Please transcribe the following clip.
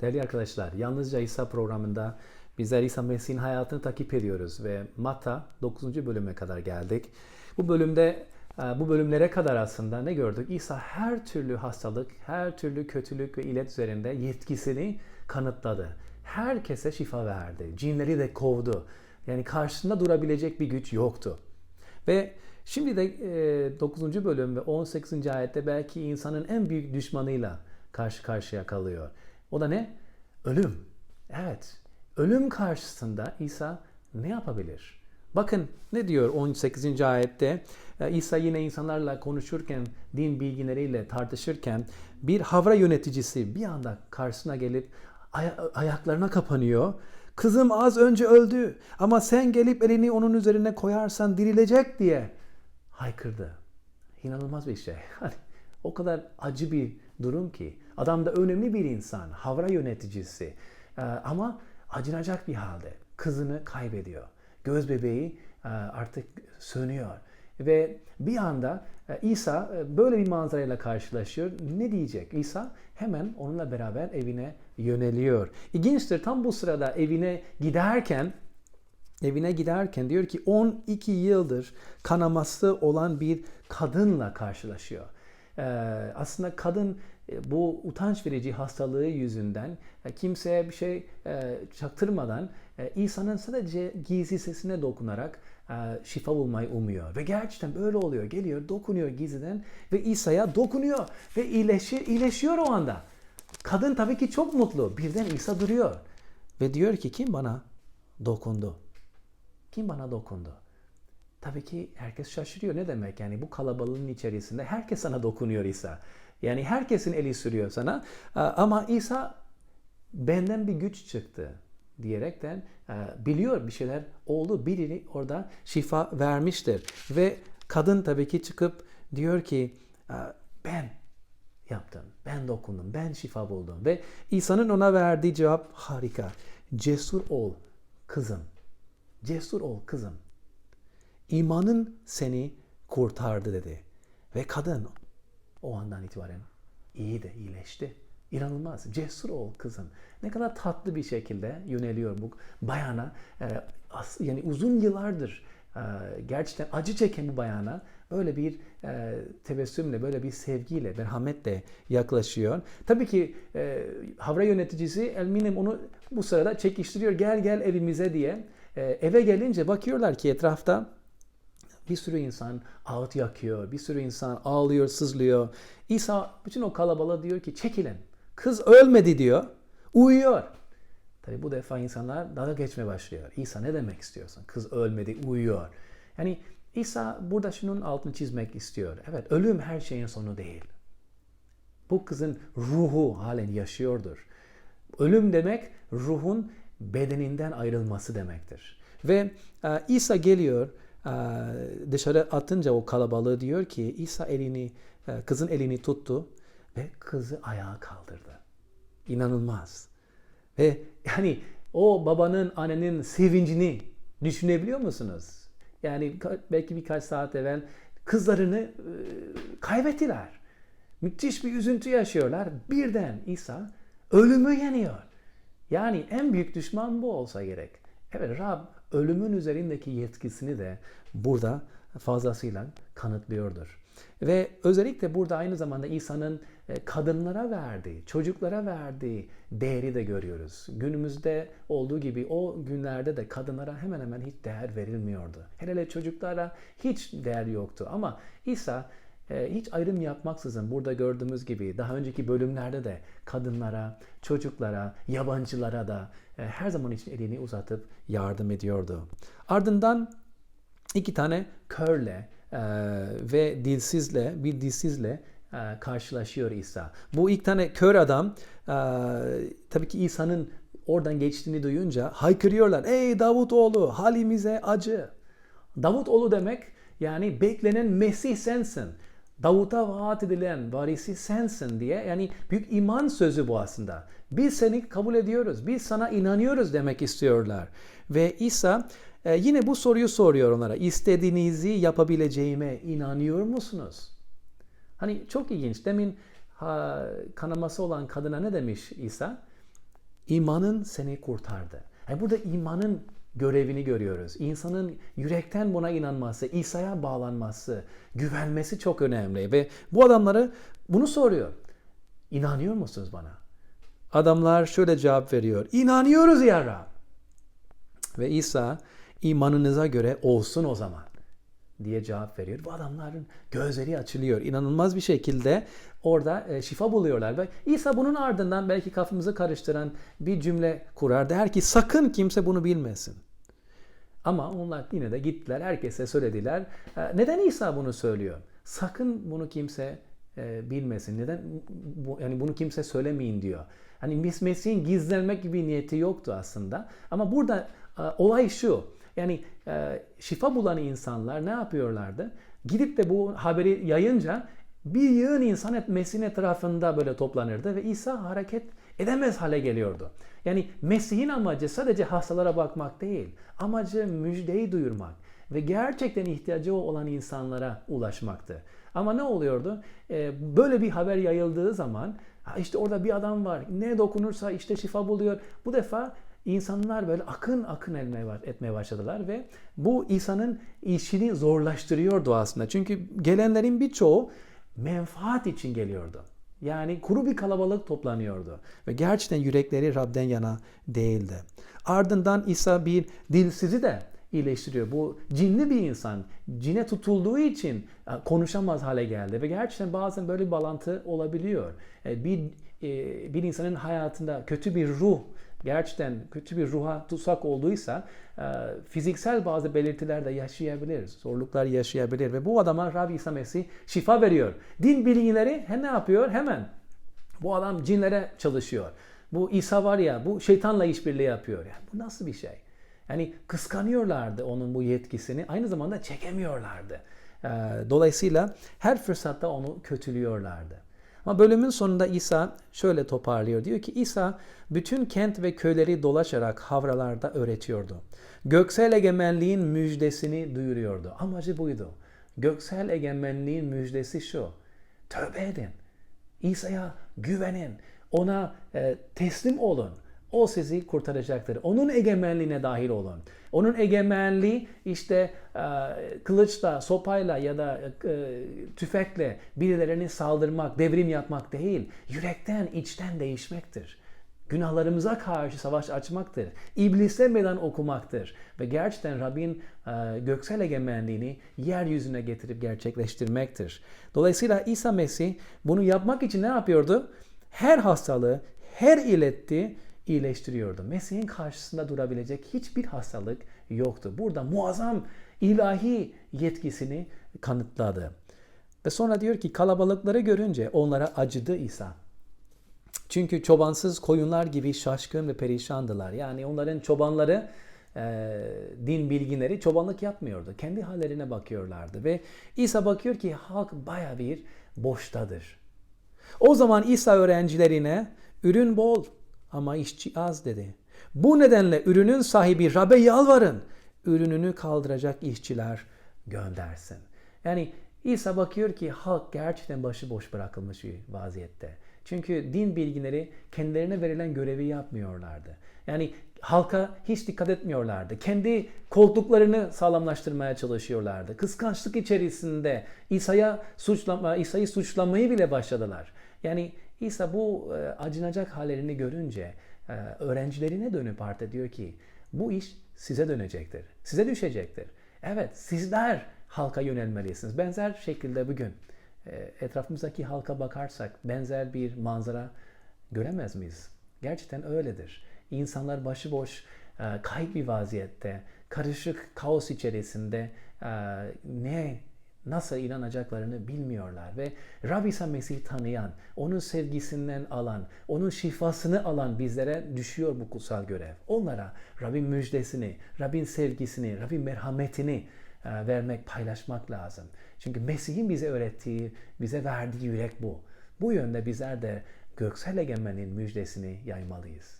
Değerli arkadaşlar, Yalnızca İsa programında bizler İsa Mesih'in hayatını takip ediyoruz ve Matta 9. bölüme kadar geldik. Bu bölümde e, bu bölümlere kadar aslında ne gördük? İsa her türlü hastalık, her türlü kötülük ve illet üzerinde yetkisini kanıtladı. Herkese şifa verdi. Cinleri de kovdu. Yani karşısında durabilecek bir güç yoktu. Ve şimdi de e, 9. bölüm ve 18. ayette belki insanın en büyük düşmanıyla karşı karşıya kalıyor. O da ne? Ölüm. Evet. Ölüm karşısında İsa ne yapabilir? Bakın ne diyor 18. ayette? Ee, İsa yine insanlarla konuşurken, din bilginleriyle tartışırken bir havra yöneticisi bir anda karşısına gelip ay- ayaklarına kapanıyor. Kızım az önce öldü ama sen gelip elini onun üzerine koyarsan dirilecek diye haykırdı. İnanılmaz bir şey. Hani o kadar acı bir durum ki. Adam da önemli bir insan, havra yöneticisi. Ee, ama acınacak bir halde. Kızını kaybediyor. Göz bebeği e, artık sönüyor. Ve bir anda e, İsa e, böyle bir manzarayla karşılaşıyor. Ne diyecek? İsa hemen onunla beraber evine yöneliyor. İlginçtir tam bu sırada evine giderken evine giderken diyor ki 12 yıldır kanaması olan bir kadınla karşılaşıyor. Ee, aslında kadın bu utanç verici hastalığı yüzünden e, kimseye bir şey e, çaktırmadan e, İsa'nın sadece gizli sesine dokunarak e, şifa bulmayı umuyor. Ve gerçekten böyle oluyor. Geliyor, dokunuyor gizliden ve İsa'ya dokunuyor ve iyileşiyor, iyileşiyor o anda. Kadın tabii ki çok mutlu. Birden İsa duruyor ve diyor ki kim bana dokundu? Kim bana dokundu? Tabii ki herkes şaşırıyor. Ne demek yani bu kalabalığın içerisinde herkes sana dokunuyor İsa. Yani herkesin eli sürüyor sana. Ama İsa benden bir güç çıktı diyerekten biliyor bir şeyler oldu. Biri orada şifa vermiştir. Ve kadın tabii ki çıkıp diyor ki ben yaptım. Ben dokundum. Ben şifa buldum. Ve İsa'nın ona verdiği cevap harika. Cesur ol kızım. Cesur ol kızım. İmanın seni kurtardı dedi. Ve kadın o andan itibaren iyi de iyileşti. İnanılmaz. Cesur ol kızım. Ne kadar tatlı bir şekilde yöneliyor bu bayana. As, yani uzun yıllardır e, gerçekten acı çeken bu bayana böyle bir e, tebessümle, böyle bir sevgiyle, merhametle yaklaşıyor. Tabii ki e, havra yöneticisi eminim onu bu sırada çekiştiriyor. Gel gel evimize diye. E, eve gelince bakıyorlar ki etrafta bir sürü insan ağıt yakıyor, bir sürü insan ağlıyor, sızlıyor. İsa bütün o kalabalığa diyor ki çekilin. Kız ölmedi diyor, uyuyor. Tabi bu defa insanlar dalga geçmeye başlıyor. İsa ne demek istiyorsun? Kız ölmedi, uyuyor. Yani İsa burada şunun altını çizmek istiyor. Evet, ölüm her şeyin sonu değil. Bu kızın ruhu halen yaşıyordur. Ölüm demek ruhun bedeninden ayrılması demektir. Ve e, İsa geliyor dışarı atınca o kalabalığı diyor ki İsa elini e, kızın elini tuttu ve kızı ayağa kaldırdı. İnanılmaz. Ve yani o babanın annenin sevincini düşünebiliyor musunuz? Yani belki birkaç saat evvel kızlarını e, kaybettiler. Müthiş bir üzüntü yaşıyorlar. Birden İsa ölümü yeniyor. Yani en büyük düşman bu olsa gerek. Evet Rab ölümün üzerindeki yetkisini de burada fazlasıyla kanıtlıyordur. Ve özellikle burada aynı zamanda İsa'nın kadınlara verdiği, çocuklara verdiği değeri de görüyoruz. Günümüzde olduğu gibi o günlerde de kadınlara hemen hemen hiç değer verilmiyordu. Hele hele çocuklara hiç değer yoktu. Ama İsa hiç ayrım yapmaksızın burada gördüğümüz gibi daha önceki bölümlerde de kadınlara, çocuklara, yabancılara da her zaman için elini uzatıp yardım ediyordu. Ardından iki tane körle ve dilsizle, bir dilsizle karşılaşıyor İsa. Bu ilk tane kör adam tabii ki İsa'nın oradan geçtiğini duyunca haykırıyorlar. Ey Davut oğlu halimize acı. Davut oğlu demek yani beklenen Mesih sensin. Davut'a vaat edilen varisi sensin diye yani büyük iman sözü bu aslında. Biz seni kabul ediyoruz, biz sana inanıyoruz demek istiyorlar. Ve İsa e, yine bu soruyu soruyor onlara. İstediğinizi yapabileceğime inanıyor musunuz? Hani çok ilginç. Demin ha, kanaması olan kadına ne demiş İsa? İmanın seni kurtardı. Yani burada imanın görevini görüyoruz. İnsanın yürekten buna inanması, İsa'ya bağlanması, güvenmesi çok önemli. Ve bu adamları bunu soruyor. İnanıyor musunuz bana? Adamlar şöyle cevap veriyor. İnanıyoruz ya Rab. Ve İsa imanınıza göre olsun o zaman diye cevap veriyor. Bu adamların gözleri açılıyor. İnanılmaz bir şekilde orada e, şifa buluyorlar. Ve İsa bunun ardından belki kafamızı karıştıran bir cümle kurar. Der ki sakın kimse bunu bilmesin. Ama onlar yine de gittiler, herkese söylediler. E, neden İsa bunu söylüyor? Sakın bunu kimse e, bilmesin. Neden? Bu, yani bunu kimse söylemeyin diyor. Hani Mesih'in gizlenmek gibi niyeti yoktu aslında. Ama burada olay şu. Yani e, şifa bulan insanlar ne yapıyorlardı? Gidip de bu haberi yayınca bir yığın insan hep Mesih'in etrafında böyle toplanırdı ve İsa hareket edemez hale geliyordu. Yani Mesih'in amacı sadece hastalara bakmak değil. Amacı müjdeyi duyurmak ve gerçekten ihtiyacı olan insanlara ulaşmaktı. Ama ne oluyordu? Ee, böyle bir haber yayıldığı zaman işte orada bir adam var. Ne dokunursa işte şifa buluyor. Bu defa insanlar böyle akın akın etmeye başladılar ve bu İsa'nın işini zorlaştırıyordu aslında. Çünkü gelenlerin birçoğu menfaat için geliyordu. Yani kuru bir kalabalık toplanıyordu. Ve gerçekten yürekleri Rab'den yana değildi. Ardından İsa bir dilsizi de iyileştiriyor. Bu cinli bir insan. Cine tutulduğu için e, konuşamaz hale geldi. Ve gerçekten bazen böyle bir bağlantı olabiliyor. E, bir, e, bir insanın hayatında kötü bir ruh gerçekten kötü bir ruha tutsak olduysa fiziksel bazı belirtiler de yaşayabilir, zorluklar yaşayabilir ve bu adama Rabbi İsa Mesih şifa veriyor. Din bilgileri ne yapıyor? Hemen bu adam cinlere çalışıyor. Bu İsa var ya bu şeytanla işbirliği yapıyor. Yani bu nasıl bir şey? Yani kıskanıyorlardı onun bu yetkisini. Aynı zamanda çekemiyorlardı. Dolayısıyla her fırsatta onu kötülüyorlardı. Ama bölümün sonunda İsa şöyle toparlıyor. Diyor ki İsa bütün kent ve köyleri dolaşarak havralarda öğretiyordu. Göksel egemenliğin müjdesini duyuruyordu. Amacı buydu. Göksel egemenliğin müjdesi şu. Tövbe edin. İsa'ya güvenin. Ona e, teslim olun. O sizi kurtaracaktır. Onun egemenliğine dahil olun. Onun egemenliği işte e, kılıçla, sopayla ya da e, tüfekle birilerini saldırmak, devrim yapmak değil. Yürekten, içten değişmektir. Günahlarımıza karşı savaş açmaktır. İblise meydan okumaktır. Ve gerçekten Rabbin e, göksel egemenliğini yeryüzüne getirip gerçekleştirmektir. Dolayısıyla İsa Mesih bunu yapmak için ne yapıyordu? Her hastalığı, her iletti iyileştiriyordu. Mesih'in karşısında durabilecek hiçbir hastalık yoktu. Burada muazzam ilahi yetkisini kanıtladı. Ve sonra diyor ki kalabalıkları görünce onlara acıdı İsa. Çünkü çobansız koyunlar gibi şaşkın ve perişandılar. Yani onların çobanları e, din bilginleri çobanlık yapmıyordu. Kendi hallerine bakıyorlardı ve İsa bakıyor ki halk baya bir boştadır. O zaman İsa öğrencilerine ürün bol, ama işçi az dedi. Bu nedenle ürünün sahibi Rab'be yalvarın. Ürününü kaldıracak işçiler göndersin. Yani İsa bakıyor ki halk gerçekten başıboş bırakılmış bir vaziyette. Çünkü din bilginleri kendilerine verilen görevi yapmıyorlardı. Yani halka hiç dikkat etmiyorlardı. Kendi koltuklarını sağlamlaştırmaya çalışıyorlardı. Kıskançlık içerisinde İsa'ya suçlama, İsa'yı suçlamayı bile başladılar. Yani İsa bu e, acınacak hallerini görünce e, öğrencilerine dönüp artık diyor ki bu iş size dönecektir. Size düşecektir. Evet sizler halka yönelmelisiniz. Benzer şekilde bugün e, etrafımızdaki halka bakarsak benzer bir manzara göremez miyiz? Gerçekten öyledir. İnsanlar başıboş, kayıp bir vaziyette, karışık kaos içerisinde ne nasıl inanacaklarını bilmiyorlar ve Rabbi İsa Mesih tanıyan, onun sevgisinden alan, onun şifasını alan bizlere düşüyor bu kutsal görev. Onlara Rabbin müjdesini, Rabbin sevgisini, Rabbin merhametini e, vermek, paylaşmak lazım. Çünkü Mesih'in bize öğrettiği, bize verdiği yürek bu. Bu yönde bizler de göksel egemenliğin müjdesini yaymalıyız.